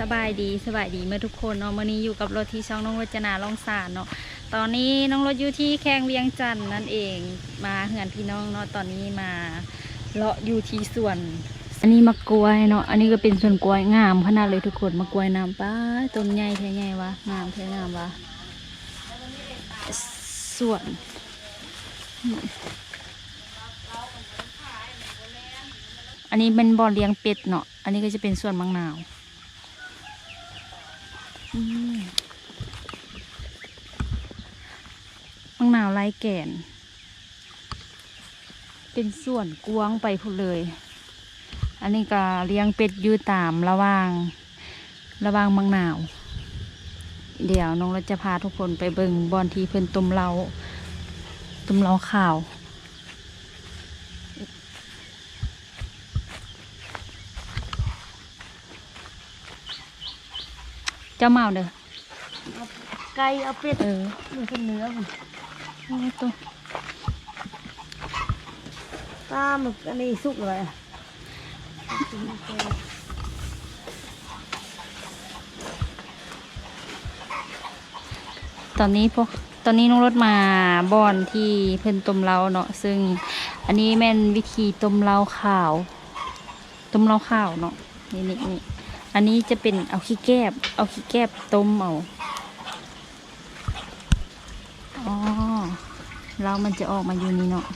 สบายดีสบายดีเมื่อทุกคนเนาะวันนี้อยู่กับรถที่ช่องน้องรจนาลองสารเนาะตอนนี้น้องรถอยู่ที่แข้งเวียงจันทน์นั่นเองมาเหือนพี่น้องเนาะตอนนี้มาเลาะอยู่ที่สวน อันนี้มะกล้วยเนาะ อันนี้ก็เป็นส่วนกล้วยงามขนาดเลยทุกคนมะกล้วยน้ำป้าต้นใหญ่แท้ใหญ่วะงามแท้งามวะส่วนอันนี้เป็นบ่อเลี้ยงเป็ดเนาะ อันนี้ก็จะเป็นส่วนมังนาวมังนาวไร้แก่น เป็นส่วนกวางไปพูดเลย อันนี้ก็เลี้ยงเป็ดอยู่ตามระหว่าง ระหว่างมังนาว เดี๋ยวน้องเราจะพาทุกคนไปเบิ่งบอนที่เพิ่นต้มเราต้มเราข่าวเจ้าเมาเด้อไก่เอาเป็ดเออมันเป็นเนื้อผมโอ้ยตัวปลาหมึกอันนี้สุกเลยอะ ตอนนี้พวกตอนนี้น้องรถมาบอนที่เพิ่นต้มเล้าเนาะซึ่งอันนี้แม่นวิธีต้มเล้าขาวต้มเล้าขาวเนาะนี่นี่นี่อันนี้จะเป็นเอาขี้แกบ เอาขี้แกบต้มเอาอ๋อเล้ามันจะออกมาอยู่นี่เนาะ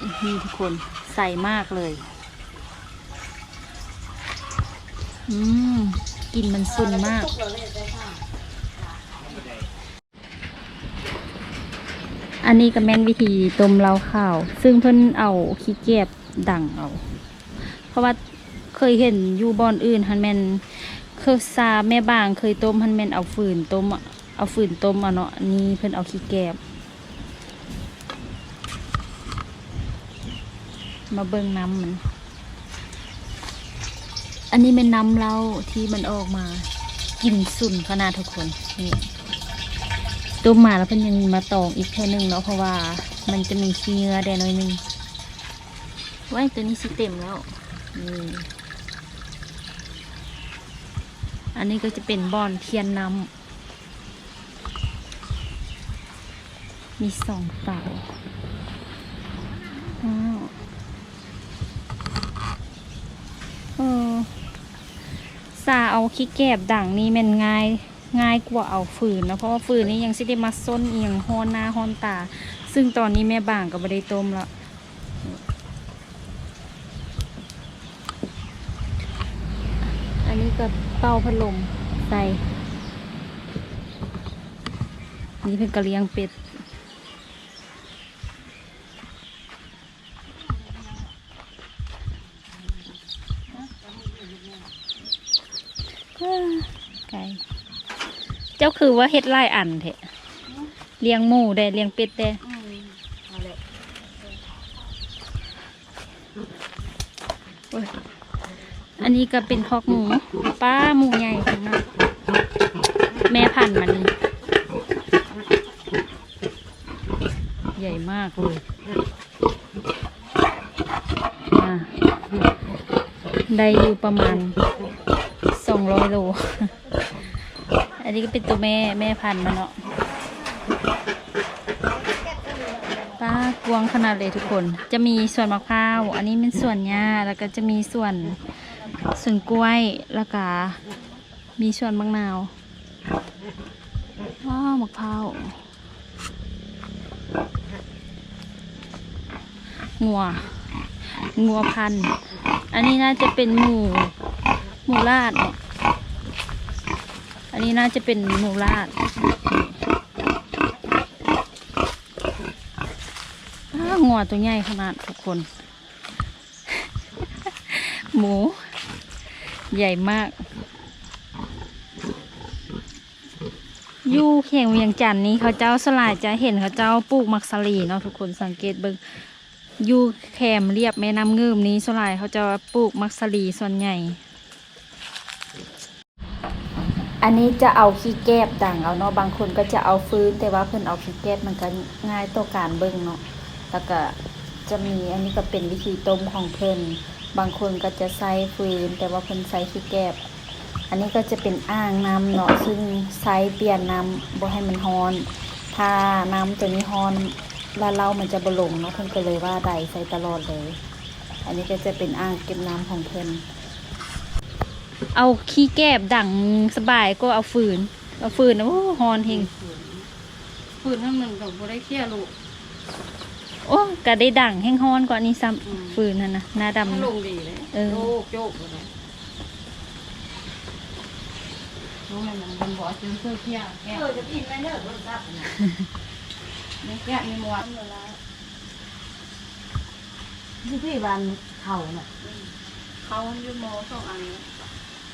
นี่ทุกคนใส่มากเลย อืมกลิ่นมันซุนมาก อันนี้ก็แม่นวิธีต้มเหล้าข้าว ซึ่งเพิ่นเอาขี้เกียบดังเอา เพราะว่าเคยเห็นอยู่บอนอื่นฮันแมนเคยซาแม่บางเคยต้มฮันแมนเอาฟืนต้มเอาฟืนต้มอะเนาะนนี้เพิ่นเอาขี้แกบ มาเบิ่งน้ำมัน อันนี้เป็นน้ำเหล้าที่มันออกมากลิ่นสุนขนาดทุกคนนี่ต้มมาแล้วเพิ่นยังมาตองอีกเท่นึงเนาะเพราะว่ามันจะมีขี้เนื้อแดน้อยนึงไว้ตัวนี้สิเต็มแล้วนี่อันนี้ก็จะเป็นบอนเทียนน้ำมีสองเตาอ้าวเออ ซาเอาขี้แกบดังนี่มันง่ายง่ายกว่าเอาฟืนนะเพราะว่าฟืนนี้ยังสิได้มาส้นเอียงห้อนหน้าห้อนตา ซึ่งตอนนี้แม่บางก็ไม่ได้ต้มแล้วอันนี้ก็เป่าพัดลมใส่นี่เป็นกระเลียงเป็ด เอ้อไก่ เจ้าคือว่าเฮ็ดไล่อันเถอะเลี้ยงหมูได้เลี้ยงเป็ดได้อืมเอาเลยโอ้ยอันนี้ก็เป็นคอกหมูป้าหมูใหญ่ขนาดแม่พันธุ์มันนี่ใหญ่มากเลยอะได้อยู่ประมาณสองร้อยโลอั นนี้ก็เป็นตัวแม่แม่พันธุ์มันเนาะป้ากวางขนาดเลยทุกคน จะมีส่วนมะพร้าว อันนี้เป็นส่วนหญ้าแล้วก็จะมีส่วนส่วนกล้วยแล้วก็มีส่วนมะนาวว้าวมะพร้าวงัวงัวพันธุ์อันนี้น่าจะเป็นหมูหมูลาดเนาะ อันนี้น่าจะเป็นหมูลาดงัวตัวใหญ่ขนาดทุกคน หมู ใหญ่มาก ยู่เขียงเวียงจันนี้เขาเจ้าสลายจะเห็นเขาเจ้าปลูกมักสลีเนาะทุกคนสังเกตเบิ่งยู่แคมเรียบแม่น้ำเงิมนี้สลายเขาจะปลูกมักสลีส่วนใหญ่ อันนี้จะเอาขี้แก้บดังเอาเนาะบางคนก็จะเอาฟื้นแต่ว่าเพิ่นเอาขี้แก้บมันก็ง่ายต่อการเบิ่งเนาะแล้วก็จะมีอันนี้ก็เป็นวิธีต้มของเพิ่นบางคนก็จะใส่ฟืน แต่ว่าเพิ่นใส่ขี้แก้บอันนี้ก็จะเป็นอ่างน้ำเนาะซึ่งใช้เปลี่ยนน้ำบ่ให้มันร้อน ถ้าน้ำตัวนี้ร้อนแล้วเรามันจะบลงเนาะเพิ่นก็เลยว่าใดใส่ตลอดเลย อันนี้ก็จะเป็นอ่างเก็บน้ำของเพิ่น เอาขี้แกบดังสบายก็เอาฟืน เอาฟืนนะโอ้ฮอนเฮงฝืนให้มันก็บ่ได้เคลียร์ลูกโอ้ก็ได้ดังแห้งฮอนกว่านี้ซ้อืมำฟืนนั่นนะหน้ามันดำลนะงดีเลยเออ โยกโยกเลยรู้ไหมมันมันบ่จนเสื้อเคลียร์แก้เออจะกินไปเด้อบ่ซับนะไม่แก้ไม่หมดที่พี่วันเข่าน่ะเขาอยู่หมอสองอันนี้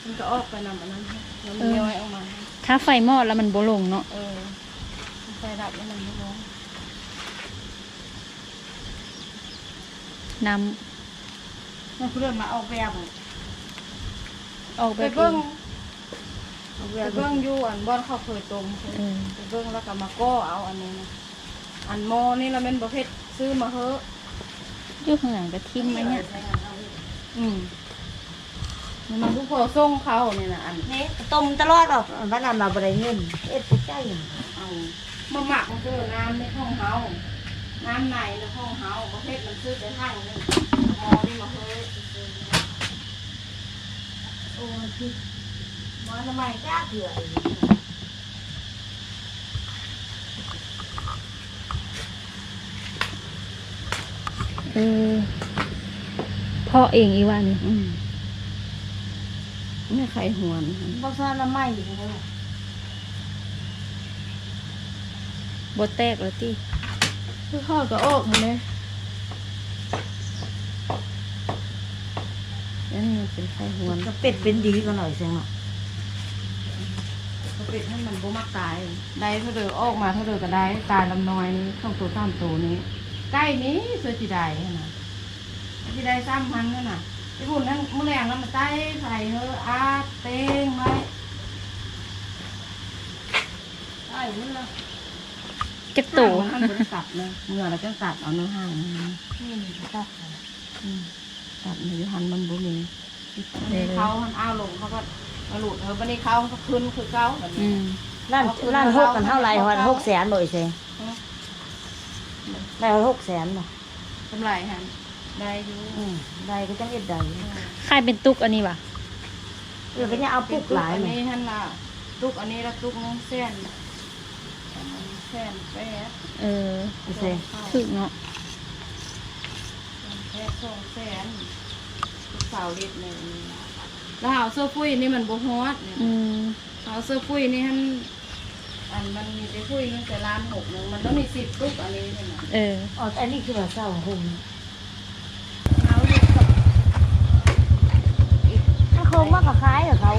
มันก็ออกไปนำอันนั้นให้แล้วมันย่อยออกมาให้ถ้าไฟมอดแล้วมันบ่ลงเนาะ เออไฟดับแล้วมันไม่ร้องน้มันเริ่มมาออกแบบำออกแบไปบเบิ้งเอาไปเวียนเบิ้งอยู่อันบ้านเขาเคยตรงเออไปเบิ้งแล้วก็มาก้อเอาอันนี้นะอันหมอนี่เราเป็นประเภทซื้อมาเฮ้อะอยู่ข้างหลังก็ทิ่มมาเนี่ยอืมนี่ มันทุกพอส่งเขาเนี่ยนะอันนี่ต้มตลอดหรอกวันนั้นเราบริเงินเอ็ดไปใจเอามาหมักมันคือน้ำในห้องเฮาน้ำในในห้องเฮาประเภทมันซื้อไปทางนึงหมอนี่มาเฮ้อะโอ้ยพี่หมอทำไมจ้าเถื่อเออพ่อเองอีว่านี่อืม นี่ไข่หวนบอกซาละไม่อยู่เลยบ่แตกแล้วติคือข้อก็ออกมาเลยอันนี้มันเป็นไข่หวนก็เป็ดเป็นดีก็หน่อยเสียงอะก็เป็นให้มันบ่มักตาย ได้เท่าเดิมออกมาเท่าเดิมก็ได้ ตายลำน้อยนี้ช่องตัวสามตัวนี้ ใกล้นี้เสือจีได้นะจีได้ซ้ำพันนั่นน่ะ ไอ้บุญนั่นมื้อแรงแล้วมันใต้ใส่เฮออาเต้งไว้ใช่เมื่อจักโตมันบริสับเลยเมื่อเราจะสับเอาเนื้อห่างมานี่ตัดอืมสับในยุหันมันบ่มีนี่เขาหันอ้าวลงเขาก็มาหลุดเออวันนี้เขาก็ขึ้นคือเขาแบบอืนี้มร้านร้านหกกันเท่าไรวันหกแสนบ่อยเสียได้หกแสนบ่กำไรหัน ได้อยู่อืมได้ก็จังเอ็ดได้ใครเป็นตุกอันนี้วะเออก็ยังเอาปุกหลายอันเนี่ยนี้หันละตุกอันนี้ละตุกน้องเส้นเส้นแป๊ดเออเสียถึกเนาะแป๊ดสองแสนสาวลิตรหนึ่งแล้วหาวเสื้อปุ้ยนี่มันบ่ฮอดเนี่ยอืมหาวเสื้อปุ้ยนี่หันอันมันมีแต่ปุ้ยมันแต่ล้านหกหนึ่งมันต้องมีสิบตุกอันนี้ใช่ไหมเออ อ๋ออันนี้คือว่าเศร้าหง มากกับคล้ายกับเขา